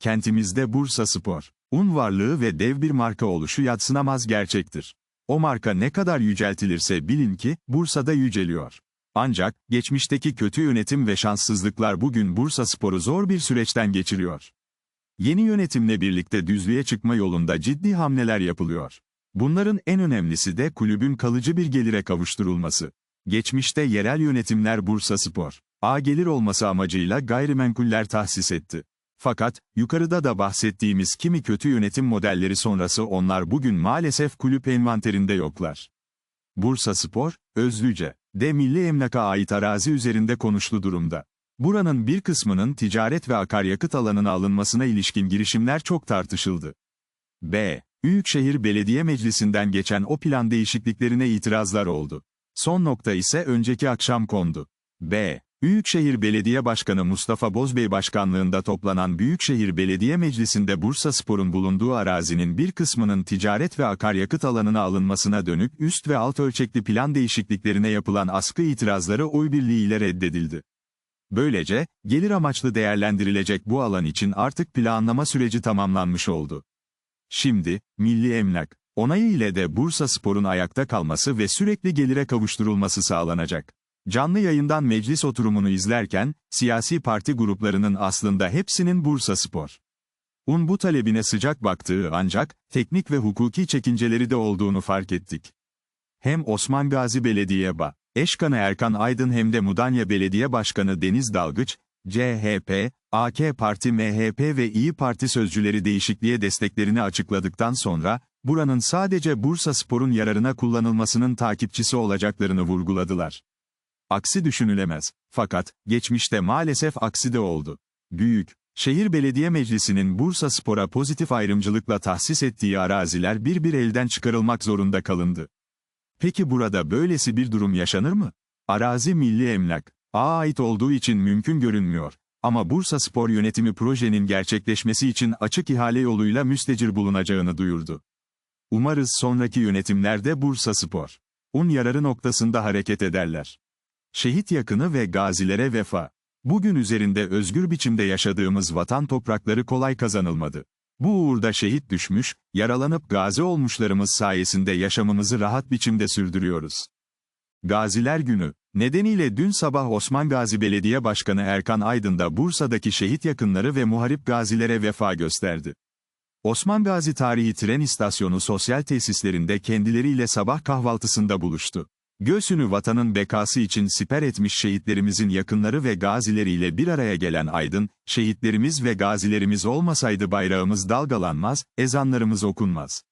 Kentimizde Bursa Spor, un varlığı ve dev bir marka oluşu yadsınamaz gerçektir. O marka ne kadar yüceltilirse bilin ki, Bursa'da yüceliyor. Ancak, geçmişteki kötü yönetim ve şanssızlıklar bugün Bursa Spor'u zor bir süreçten geçiriyor. Yeni yönetimle birlikte düzlüğe çıkma yolunda ciddi hamleler yapılıyor. Bunların en önemlisi de kulübün kalıcı bir gelire kavuşturulması. Geçmişte yerel yönetimler Bursa Spor, A gelir olması amacıyla gayrimenkuller tahsis etti. Fakat, yukarıda da bahsettiğimiz kimi kötü yönetim modelleri sonrası onlar bugün maalesef kulüp envanterinde yoklar. Bursa Spor, Özlüce, de Milli Emlak'a ait arazi üzerinde konuşlu durumda. Buranın bir kısmının ticaret ve akaryakıt alanına alınmasına ilişkin girişimler çok tartışıldı. B. Büyükşehir Belediye Meclisi'nden geçen o plan değişikliklerine itirazlar oldu. Son nokta ise önceki akşam kondu. B. Büyükşehir Belediye Başkanı Mustafa Bozbey başkanlığında toplanan Büyükşehir Belediye Meclisi'nde Bursa Spor'un bulunduğu arazinin bir kısmının ticaret ve akaryakıt alanına alınmasına dönük üst ve alt ölçekli plan değişikliklerine yapılan askı itirazları oy birliğiyle reddedildi. Böylece, gelir amaçlı değerlendirilecek bu alan için artık planlama süreci tamamlanmış oldu. Şimdi, Milli Emlak, onayı ile de Bursa Spor'un ayakta kalması ve sürekli gelire kavuşturulması sağlanacak. Canlı yayından meclis oturumunu izlerken, siyasi parti gruplarının aslında hepsinin Bursa Spor. Un bu talebine sıcak baktığı ancak, teknik ve hukuki çekinceleri de olduğunu fark ettik. Hem Osman Gazi Belediye Ba, Eşkanı Erkan Aydın hem de Mudanya Belediye Başkanı Deniz Dalgıç, CHP, AK Parti MHP ve İyi Parti sözcüleri değişikliğe desteklerini açıkladıktan sonra, buranın sadece Bursa Spor'un yararına kullanılmasının takipçisi olacaklarını vurguladılar. Aksi düşünülemez. Fakat, geçmişte maalesef aksi de oldu. Büyük, Şehir Belediye Meclisi'nin Bursa Spor'a pozitif ayrımcılıkla tahsis ettiği araziler bir bir elden çıkarılmak zorunda kalındı. Peki burada böylesi bir durum yaşanır mı? Arazi milli emlak, A ait olduğu için mümkün görünmüyor. Ama Bursa Spor yönetimi projenin gerçekleşmesi için açık ihale yoluyla müstecir bulunacağını duyurdu. Umarız sonraki yönetimlerde Bursa Spor, un yararı noktasında hareket ederler. Şehit yakını ve gazilere vefa. Bugün üzerinde özgür biçimde yaşadığımız vatan toprakları kolay kazanılmadı. Bu uğurda şehit düşmüş, yaralanıp gazi olmuşlarımız sayesinde yaşamımızı rahat biçimde sürdürüyoruz. Gaziler Günü nedeniyle dün sabah Osman Gazi Belediye Başkanı Erkan Aydın da Bursa'daki şehit yakınları ve muharip gazilere vefa gösterdi. Osman Gazi Tarihi Tren İstasyonu sosyal tesislerinde kendileriyle sabah kahvaltısında buluştu. Göğsünü vatanın bekası için siper etmiş şehitlerimizin yakınları ve gazileriyle bir araya gelen Aydın, şehitlerimiz ve gazilerimiz olmasaydı bayrağımız dalgalanmaz, ezanlarımız okunmaz.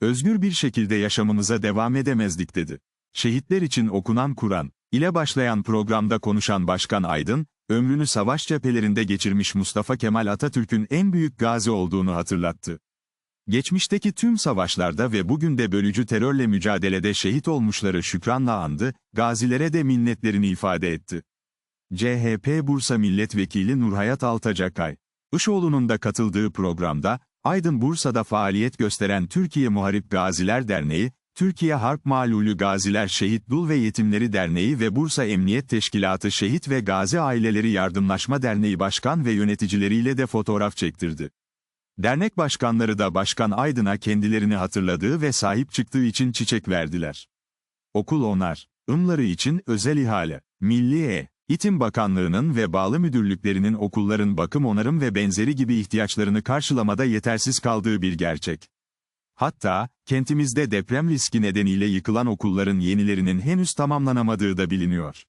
Özgür bir şekilde yaşamımıza devam edemezdik dedi. Şehitler için okunan Kur'an ile başlayan programda konuşan Başkan Aydın, ömrünü savaş cephelerinde geçirmiş Mustafa Kemal Atatürk'ün en büyük gazi olduğunu hatırlattı. Geçmişteki tüm savaşlarda ve bugün de bölücü terörle mücadelede şehit olmuşları şükranla andı, gazilere de minnetlerini ifade etti. CHP Bursa Milletvekili Nurhayat Altacakay, Işoğlu'nun da katıldığı programda, Aydın Bursa'da faaliyet gösteren Türkiye Muharip Gaziler Derneği, Türkiye Harp Malulü Gaziler Şehit Dul ve Yetimleri Derneği ve Bursa Emniyet Teşkilatı Şehit ve Gazi Aileleri Yardımlaşma Derneği Başkan ve yöneticileriyle de fotoğraf çektirdi. Dernek başkanları da Başkan Aydın'a kendilerini hatırladığı ve sahip çıktığı için çiçek verdiler. Okul onar, ımları için özel ihale, Milli E, İtim Bakanlığı'nın ve bağlı müdürlüklerinin okulların bakım onarım ve benzeri gibi ihtiyaçlarını karşılamada yetersiz kaldığı bir gerçek. Hatta, kentimizde deprem riski nedeniyle yıkılan okulların yenilerinin henüz tamamlanamadığı da biliniyor.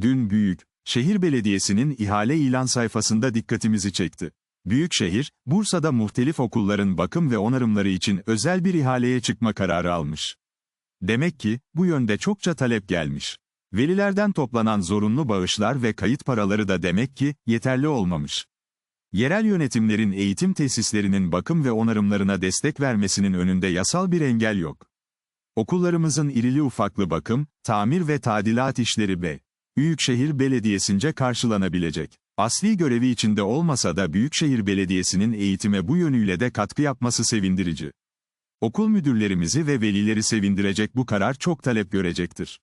Dün Büyük, Şehir Belediyesi'nin ihale ilan sayfasında dikkatimizi çekti. Büyükşehir, Bursa'da muhtelif okulların bakım ve onarımları için özel bir ihaleye çıkma kararı almış. Demek ki, bu yönde çokça talep gelmiş. Velilerden toplanan zorunlu bağışlar ve kayıt paraları da demek ki, yeterli olmamış. Yerel yönetimlerin eğitim tesislerinin bakım ve onarımlarına destek vermesinin önünde yasal bir engel yok. Okullarımızın irili ufaklı bakım, tamir ve tadilat işleri B. Büyükşehir Belediyesi'nce karşılanabilecek. Asli görevi içinde olmasa da Büyükşehir Belediyesi'nin eğitime bu yönüyle de katkı yapması sevindirici. Okul müdürlerimizi ve velileri sevindirecek bu karar çok talep görecektir.